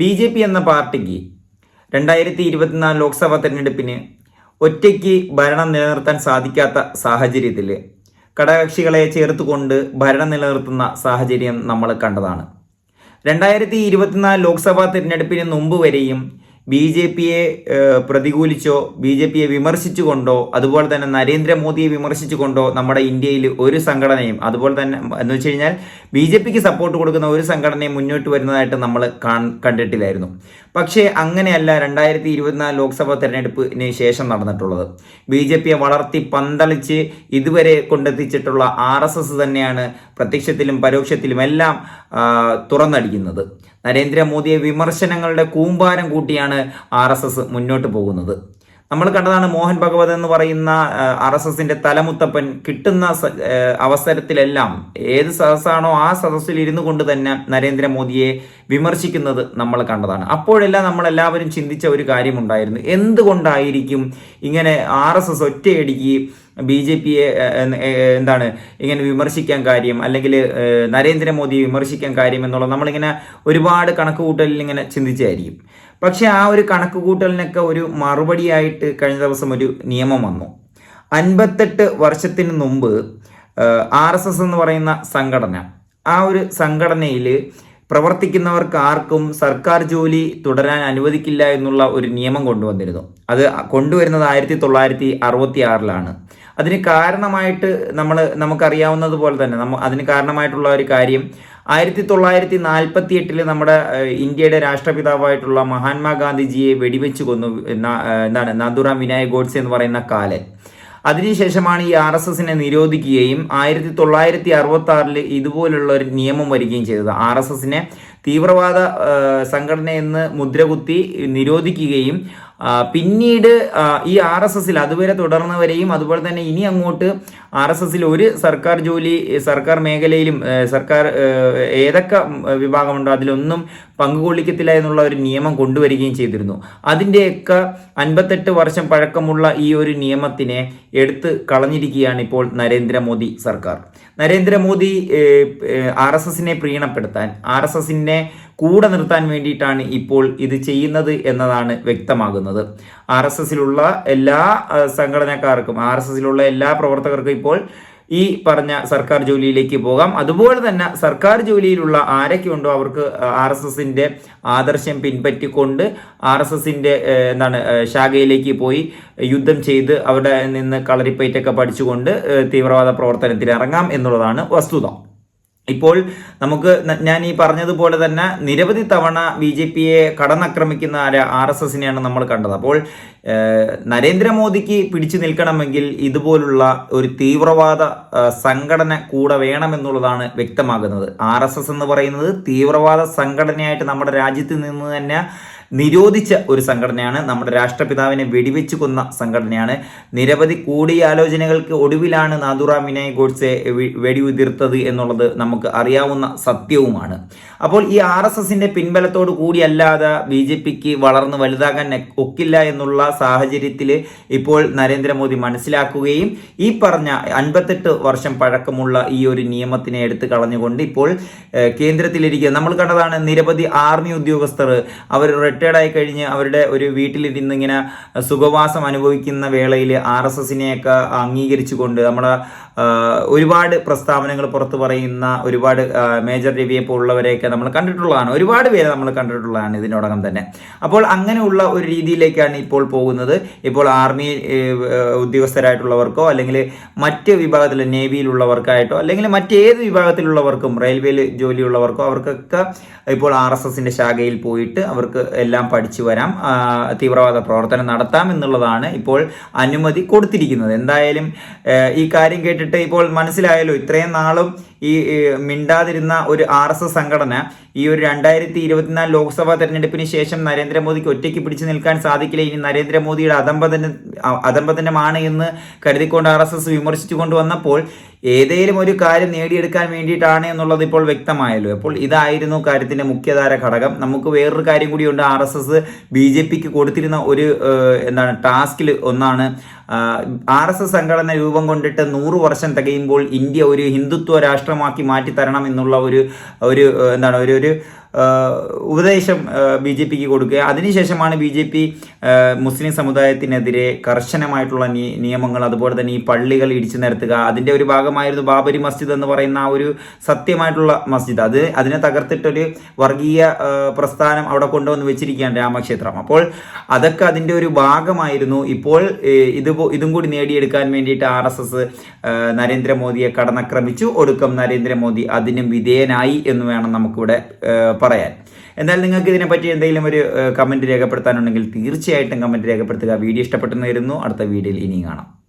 B J P എന്ന പാർട്ടിക്ക് രണ്ടായിരത്തി ഇരുപത്തിനാല് ലോക്സഭാ തെരഞ്ഞെടുപ്പിന് ഒറ്റയ്ക്ക് ഭരണം നിലനിർത്താൻ സാധിക്കാത്ത സാഹചര്യത്തിൽ ഘടകകക്ഷികളെ ചേർത്തുകൊണ്ട് ഭരണം നിലനിർത്തുന്ന സാഹചര്യം നമ്മൾ കണ്ടതാണ്. രണ്ടായിരത്തി ഇരുപത്തിനാല് ലോക്സഭാ തിരഞ്ഞെടുപ്പിന് മുമ്പ് വരെയും ബി ജെ പിയെ പ്രതികൂലിച്ചോ ബി ജെ പിയെ വിമർശിച്ചുകൊണ്ടോ അതുപോലെ തന്നെ നരേന്ദ്രമോദിയെ വിമർശിച്ചുകൊണ്ടോ നമ്മുടെ ഇന്ത്യയിൽ ഒരു സംഘടനയും അതുപോലെ തന്നെ എന്ന് വെച്ച് കഴിഞ്ഞാൽ ബി ജെ പിക്ക് സപ്പോർട്ട് കൊടുക്കുന്ന ഒരു സംഘടനയും മുന്നോട്ട് വരുന്നതായിട്ട് നമ്മൾ കണ്ടിട്ടില്ലായിരുന്നു. പക്ഷേ അങ്ങനെയല്ല രണ്ടായിരത്തി ഇരുപത്തിനാല് ലോക്സഭാ തെരഞ്ഞെടുപ്പിന് ശേഷം നടന്നിട്ടുള്ളത്. ബി ജെ പിയെ വളർത്തി പന്തളിച്ച് ഇതുവരെ കൊണ്ടെത്തിച്ചിട്ടുള്ള ആർ എസ് എസ് തന്നെയാണ് പ്രത്യക്ഷത്തിലും പരോക്ഷത്തിലും എല്ലാം തുറന്നടിക്കുന്നത്. നരേന്ദ്രമോദിയെ വിമർശനങ്ങളുടെ കൂമ്പാരം കൂട്ടിയാണ് ആർ എസ് എസ് മുന്നോട്ട് പോകുന്നത്. നമ്മൾ കണ്ടതാണ് മോഹൻ ഭഗവത് എന്ന് പറയുന്ന ആർ എസ് എസിന്റെ തലമുത്തപ്പൻ കിട്ടുന്ന അവസരത്തിലെല്ലാം ഏത് സദസ്സാണോ ആ സദസ്സിൽ ഇരുന്നു കൊണ്ട് തന്നെ നരേന്ദ്രമോദിയെ വിമർശിക്കുന്നത് നമ്മൾ കണ്ടതാണ്. അപ്പോഴെല്ലാം നമ്മളെല്ലാവരും ചിന്തിച്ച ഒരു കാര്യമുണ്ടായിരുന്നു. എന്തുകൊണ്ടായിരിക്കും ഇങ്ങനെ ആർ എസ് എസ് ഒറ്റയടിക്ക് ബി ജെ പിയെ എന്താണ് ഇങ്ങനെ വിമർശിക്കാൻ കാര്യം അല്ലെങ്കിൽ നരേന്ദ്രമോദിയെ വിമർശിക്കാൻ കാര്യം എന്നുള്ളത് നമ്മളിങ്ങനെ ഒരുപാട് കണക്കുകൂട്ടലിൽ ഇങ്ങനെ ചിന്തിച്ചായിരിക്കും. പക്ഷെ ആ ഒരു കണക്കുകൂട്ടലിനൊക്കെ ഒരു മറുപടിയായിട്ട് കഴിഞ്ഞ ദിവസം ഒരു നിയമം വന്നു. അൻപത്തെട്ട് വർഷത്തിന് മുമ്പ് ആർ എസ് എസ് എന്ന് പറയുന്ന സംഘടന ആ ഒരു സംഘടനയിൽ പ്രവർത്തിക്കുന്നവർക്ക് ആർക്കും സർക്കാർ ജോലി തുടരാൻ അനുവദിക്കില്ല എന്നുള്ള ഒരു നിയമം കൊണ്ടുവന്നിരുന്നു. അത് കൊണ്ടുവരുന്നത് ആയിരത്തി തൊള്ളായിരത്തി അറുപത്തി ആറിലാണ് അതിന് കാരണമായിട്ട് നമ്മൾ നമുക്കറിയാവുന്നത് പോലെ തന്നെ നമ്മ അതിന് കാരണമായിട്ടുള്ള ഒരു കാര്യം ആയിരത്തി തൊള്ളായിരത്തി നാൽപ്പത്തി എട്ടിൽ നമ്മുടെ ഇന്ത്യയുടെ രാഷ്ട്രപിതാവായിട്ടുള്ള മഹാത്മാഗാന്ധിജിയെ വെടിവെച്ച് കൊന്നു എന്താണ് നാദുറാം വിനായക് ഗോഡ്സെ എന്ന് പറയുന്ന കാലൻ. അതിനുശേഷമാണ് ഈ ആർ എസ് എസിനെ നിരോധിക്കുകയും ആയിരത്തി തൊള്ളായിരത്തി അറുപത്തി ആറിൽ ഇതുപോലുള്ള ഒരു നിയമം വരികയും ചെയ്തത്. ആർ എസ് എസിനെ തീവ്രവാദ സംഘടനയെന്ന് മുദ്രകുത്തി നിരോധിക്കുകയും പിന്നീട് ഈ ആർ എസ് എസിൽ അതുവരെ തുടർന്നവരെയും അതുപോലെ തന്നെ ഇനി അങ്ങോട്ട് ആർ എസ് എസിൽ ഒരു സർക്കാർ ജോലി സർക്കാർ മേഖലയിലും സർക്കാർ ഏതൊക്കെ വിഭാഗമുണ്ടോ അതിലൊന്നും പങ്കുകൊള്ളിക്കത്തില്ല എന്നുള്ള ഒരു നിയമം കൊണ്ടുവരികയും ചെയ്തിരുന്നു. അതിന്റെയൊക്കെ അൻപത്തെട്ട് വർഷം പഴക്കമുള്ള ഈ ഒരു നിയമത്തിനെ എടുത്ത് കളഞ്ഞിരിക്കുകയാണ് ഇപ്പോൾ നരേന്ദ്രമോദി സർക്കാർ. നരേന്ദ്രമോദി ആർ എസ് എസിനെ പ്രീണപ്പെടുത്താൻ ആർ എസ് എസിനെ കൂടെ നിർത്താൻ വേണ്ടിയിട്ടാണ് ഇപ്പോൾ ഇത് ചെയ്യുന്നത് എന്നതാണ് വ്യക്തമാകുന്നത്. ആർ എസ് എസിലുള്ള എല്ലാ സംഘടനക്കാർക്കും ആർ എസ് എസിലുള്ള എല്ലാ പ്രവർത്തകർക്കും ഇപ്പോൾ ഈ പറഞ്ഞ സർക്കാർ ജോലിയിലേക്ക് പോകാം. അതുപോലെ തന്നെ സർക്കാർ ജോലിയിലുള്ള ആരൊക്കെ ഉണ്ടോ അവർക്ക് ആർ എസ് എസിന്റെ ആദർശം പിൻപറ്റിക്കൊണ്ട് ആർ എസ് എസിന്റെ എന്താണ് ശാഖയിലേക്ക് പോയി യുദ്ധം ചെയ്ത് അവിടെ നിന്ന് കളരിപ്പയറ്റൊക്കെ പഠിച്ചുകൊണ്ട് തീവ്രവാദ പ്രവർത്തനത്തിൽ ഇറങ്ങാം എന്നുള്ളതാണ് വസ്തുത. ഇപ്പോൾ നമുക്ക് ഞാൻ ഈ പറഞ്ഞതുപോലെ തന്നെ നിരവധി തവണ ബി ജെ പിയെ കടന്നാക്രമിക്കുന്ന ആർ എസ് എസിനെയാണ് നമ്മൾ കണ്ടത്. അപ്പോൾ നരേന്ദ്രമോദിക്ക് പിടിച്ചു നിൽക്കണമെങ്കിൽ ഇതുപോലുള്ള ഒരു തീവ്രവാദ സംഘടന കൂടെ വേണമെന്നുള്ളതാണ് വ്യക്തമാകുന്നത്. ആർ എന്ന് പറയുന്നത് തീവ്രവാദ സംഘടനയായിട്ട് നമ്മുടെ രാജ്യത്ത് നിന്ന് തന്നെ നിരോധിച്ച ഒരു സംഘടനയാണ്. നമ്മുടെ രാഷ്ട്രപിതാവിനെ വെടിവെച്ചു കൊന്ന സംഘടനയാണ്. നിരവധി കൂടിയാലോചനകൾക്ക് ഒടുവിലാണ് നാദുറാം വിനയ് ഗോഡ്സെ വെടിയുതിർത്തത് എന്നുള്ളത് നമുക്ക് അറിയാവുന്ന സത്യവുമാണ്. അപ്പോൾ ഈ ആർ എസ് എസിന്റെ പിൻബലത്തോട് കൂടിയല്ലാതെ ബി ജെ പിക്ക് വളർന്ന് വലുതാകാൻ ഒക്കില്ല എന്നുള്ള സാഹചര്യത്തിൽ ഇപ്പോൾ നരേന്ദ്രമോദി മനസ്സിലാക്കുകയും ഈ പറഞ്ഞ അൻപത്തെട്ട് വർഷം പഴക്കമുള്ള ഈ ഒരു നിയമത്തിനെ എടുത്തു കളഞ്ഞുകൊണ്ട് ഇപ്പോൾ കേന്ദ്രത്തിലിരിക്കുക നമ്മൾ കണ്ടതാണ് നിരവധി ആർമി ഉദ്യോഗസ്ഥർ അവർ റിട്ടയർഡായി കഴിഞ്ഞ് അവരുടെ ഒരു വീട്ടിലിരുന്ന് ഇങ്ങനെ സുഖവാസം അനുഭവിക്കുന്ന വേളയിൽ ആർ എസ് എസിനെയൊക്കെ അംഗീകരിച്ചുകൊണ്ട് നമ്മുടെ ഒരുപാട് പ്രസ്താവനകൾ പുറത്തു പറയുന്ന ഒരുപാട് മേജർ രവിയെ പോലുള്ളവരെയൊക്കെ നമ്മൾ കണ്ടിട്ടുള്ളതാണ്. ഒരുപാട് പേരെ നമ്മൾ കണ്ടിട്ടുള്ളതാണ് ഇതിനോടകം തന്നെ. അപ്പോൾ അങ്ങനെയുള്ള ഒരു രീതിയിലേക്കാണ് ഇപ്പോൾ പോകുന്നത്. ഇപ്പോൾ ആർമി ഉദ്യോഗസ്ഥരായിട്ടുള്ളവർക്കോ അല്ലെങ്കിൽ മറ്റ് വിഭാഗത്തിൽ നേവിയിലുള്ളവർക്കായിട്ടോ അല്ലെങ്കിൽ മറ്റേത് വിഭാഗത്തിലുള്ളവർക്കും റെയിൽവേയിൽ ജോലിയുള്ളവർക്കോ അവർക്കൊക്കെ ഇപ്പോൾ ആർ എസ് എസിന്റെ ശാഖയിൽ പോയിട്ട് അവർക്ക് എല്ലാം പഠിച്ചു വരാം. തീവ്രവാദ പ്രവർത്തനം നടത്താം എന്നുള്ളതാണ് ഇപ്പോൾ അനുമതി കൊടുത്തിരിക്കുന്നത്. എന്തായാലും ഈ കാര്യം കേട്ടിട്ട് ഇപ്പോൾ മനസ്സിലായല്ലോ ഇത്രയും നാളും ഈ മിണ്ടാതിരുന്ന ഒരു ആർ എസ് എസ് സംഘടന ഈ ഒരു രണ്ടായിരത്തി ഇരുപത്തിനാല് ലോക്സഭാ തെരഞ്ഞെടുപ്പിന് ശേഷം നരേന്ദ്രമോദിക്ക് ഒറ്റയ്ക്ക് പിടിച്ചു നിൽക്കാൻ സാധിക്കില്ല. ഇനി നരേന്ദ്രമോദിയുടെ അധംപതന അധംപതനമാണ് എന്ന് കരുതിക്കൊണ്ട് ആർ എസ് എസ് വിമർശിച്ചു കൊണ്ടുവന്നപ്പോൾ ഏതെങ്കിലും ഒരു കാര്യം നേടിയെടുക്കാൻ വേണ്ടിയിട്ടാണ് എന്നുള്ളത് ഇപ്പോൾ വ്യക്തമായല്ലോ. അപ്പോൾ ഇതായിരുന്നു കാര്യത്തിന്റെ മുഖ്യധാര ഘടകം. നമുക്ക് വേറൊരു കാര്യം കൂടിയുണ്ട് R S S B J പിക്ക് കൊടുത്തിരുന്ന ഒരു എന്താണ് ടാസ്കിൽ ഒന്നാണ്. ആർ എസ് എസ് സംഘടന രൂപം കൊണ്ടിട്ട് നൂറ് വർഷം തികയുമ്പോൾ ഇന്ത്യ ഒരു ഹിന്ദുത്വ രാഷ്ട്രമാക്കി മാറ്റി തരണം എന്നുള്ള ഒരു ഒരു എന്താണ് ഒരു ഒരു ഉപദേശം ബി ജെ പിക്ക് കൊടുക്കുക. അതിനുശേഷമാണ് ബി ജെ പി മുസ്ലിം സമുദായത്തിനെതിരെ കർശനമായിട്ടുള്ള നിയമങ്ങൾ അതുപോലെ തന്നെ ഈ പള്ളികൾ ഇടിച്ചു നിരത്തുക. അതിന്റെ ഒരു ഭാഗമായിരുന്നു ബാബരി മസ്ജിദ് എന്ന് പറയുന്ന ആ ഒരു സത്യമായിട്ടുള്ള മസ്ജിദ്. അത് അതിനെ തകർത്തിട്ടൊരു വർഗീയ പ്രസ്ഥാനം അവിടെ കൊണ്ടുവന്ന് വെച്ചിരിക്കുകയാണ് രാമക്ഷേത്രം. അപ്പോൾ അതൊക്കെ അതിന്റെ ഒരു ഭാഗമായിരുന്നു. ഇപ്പോൾ ഇത് ഇതും കൂടി നേടിയെടുക്കാൻ വേണ്ടിയിട്ട് ആർ എസ് എസ് നരേന്ദ്രമോദിയെ കടന്നക്രമിച്ചു. ഒടുക്കം നരേന്ദ്രമോദി അതിനും വിധേയനായി എന്ന് വേണം നമുക്കിവിടെ പറയാൻ. എന്നാൽ നിങ്ങൾക്ക് ഇതിനെപ്പറ്റി എന്തെങ്കിലും ഒരു കമന്റ് രേഖപ്പെടുത്താനുണ്ടെങ്കിൽ തീർച്ചയായിട്ടും കമന്റ് രേഖപ്പെടുത്തുക. വീഡിയോ ഇഷ്ടപ്പെട്ടെന്ന് വരുന്നു അടുത്ത വീഡിയോയിൽ ഇനിയും കാണാം.